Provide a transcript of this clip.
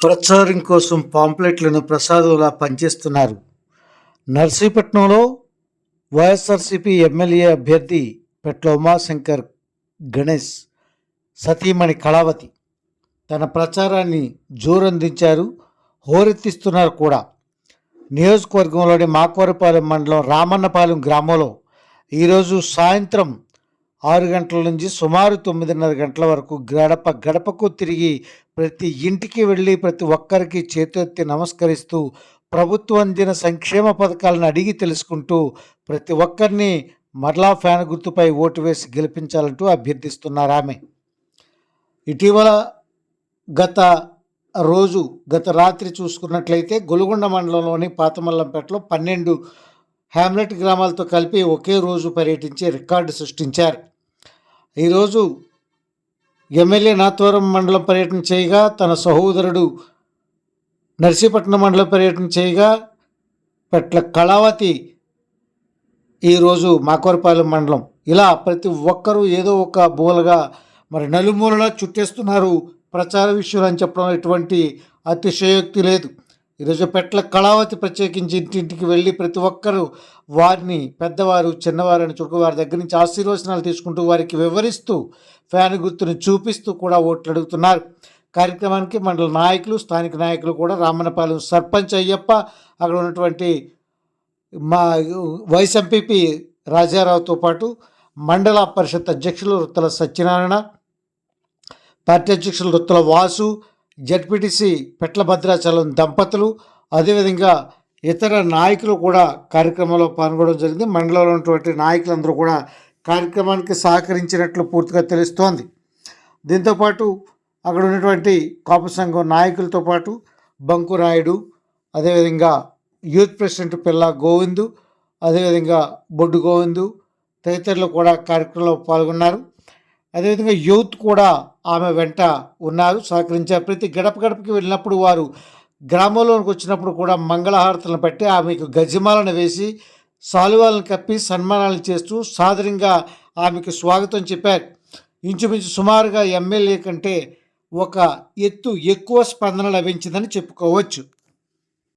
ప్రచారం కోసం పాంప్లెట్లను ప్రసాదంలా పనిచేస్తున్నారు. నర్సీపట్నంలో వైఎస్ఆర్సీపీ ఎమ్మెల్యే అభ్యర్థి పెట్ల ఉమాశంకర్ గణేష్ సతీమణి కళావతి తన ప్రచారాన్ని జోరందించారు హోరెత్తిస్తున్నారు కూడా. నియోజకవర్గంలోని మాకవరపాలెం మండలం రామన్నపాలెం గ్రామంలో ఈరోజు సాయంత్రం ఆరు గంటల నుంచి సుమారు తొమ్మిదిన్నర గంటల వరకు గడప గడపకు తిరిగి ప్రతి ఇంటికి వెళ్ళి ప్రతి ఒక్కరికి చేతెత్తి నమస్కరిస్తూ ప్రభుత్వం అందిన సంక్షేమ పథకాలను అడిగి తెలుసుకుంటూ ప్రతి ఒక్కరిని మరలా ఫ్యాన్ గుర్తుపై ఓటు వేసి గెలిపించాలంటూ అభ్యర్థిస్తున్నారు ఆమె. ఇటీవల గత రోజు గత రాత్రి చూసుకున్నట్లయితే గొలుగొండ మండలంలోని పాతమల్లంపేటలో పన్నెండు హ్యామ్లెట్ గ్రామాలతో కలిపి ఒకే రోజు పర్యటించి రికార్డు సృష్టించారు. ఈరోజు ఎమ్మెల్యే నాత్వరం మండలం పర్యటన చేయగా తన సహోదరుడు నర్సీపట్నం మండలం పర్యటన చేయగా పెట్ల కళావతి ఈరోజు మాకోరపాలెం మండలం. ఇలా ప్రతి ఒక్కరూ ఏదో ఒక మూలగా మరి నలుమూలలా చుట్టేస్తున్నారు ప్రచార విషయాలు అని చెప్పడం ఎటువంటి అతిశయోక్తి లేదు. ఈరోజు పెట్ల కళావతి ప్రత్యేకించి ఇంటింటికి వెళ్ళి ప్రతి ఒక్కరూ వారిని పెద్దవారు చిన్నవారు అని చుట్టూ వారి దగ్గర నుంచి ఆశీర్వచనాలు తీసుకుంటూ వారికి వివరిస్తూ ఫ్యాన్ గుర్తుని చూపిస్తూ కూడా ఓట్లు అడుగుతున్నారు. కార్యక్రమానికి మండల నాయకులు స్థానిక నాయకులు కూడా రామన్నపాలెం సర్పంచ్ అయ్యప్ప అక్కడ ఉన్నటువంటి మా వైస్ ఎంపీపీ రాజారావుతో పాటు మండల పరిషత్ అధ్యక్షులు రుత్తల సత్యనారాయణ పార్టీ అధ్యక్షులు రుత్తల వాసు జడ్పీటీసీ పెట్ల భద్రాచలం దంపతులు అదేవిధంగా ఇతర నాయకులు కూడా కార్యక్రమంలో పాల్గొనడం జరిగింది. మండలంలో ఉన్నటువంటి నాయకులందరూ కూడా కార్యక్రమానికి సహకరించినట్లు పూర్తిగా తెలుస్తోంది. దీంతోపాటు అక్కడ ఉన్నటువంటి కాపు సంఘం నాయకులతో పాటు బంకు రాయుడు అదేవిధంగా యూత్ ప్రెసిడెంట్ పిల్ల గోవిందు అదేవిధంగా బొడ్డు గోవిందు తదితరులు కూడా కార్యక్రమంలో పాల్గొన్నారు. అదేవిధంగా యూత్ కూడా ఆమె వెంట ఉన్నారు సహకరించారు ప్రతి గడప గడపకి వెళ్ళినప్పుడు వారు గ్రామంలోనికి వచ్చినప్పుడు కూడా మంగళహారతులను పెట్టి ఆమెకు గజమాలను వేసి సాలువాలను కప్పి సన్మానాలు చేస్తూ సాదరంగా ఆమెకు స్వాగతం చెప్పారు. ఇంచుమించు సుమారుగా ఎమ్మెల్యే కంటే ఒక ఎత్తు ఎక్కువ స్పందన లభించిందని చెప్పుకోవచ్చు.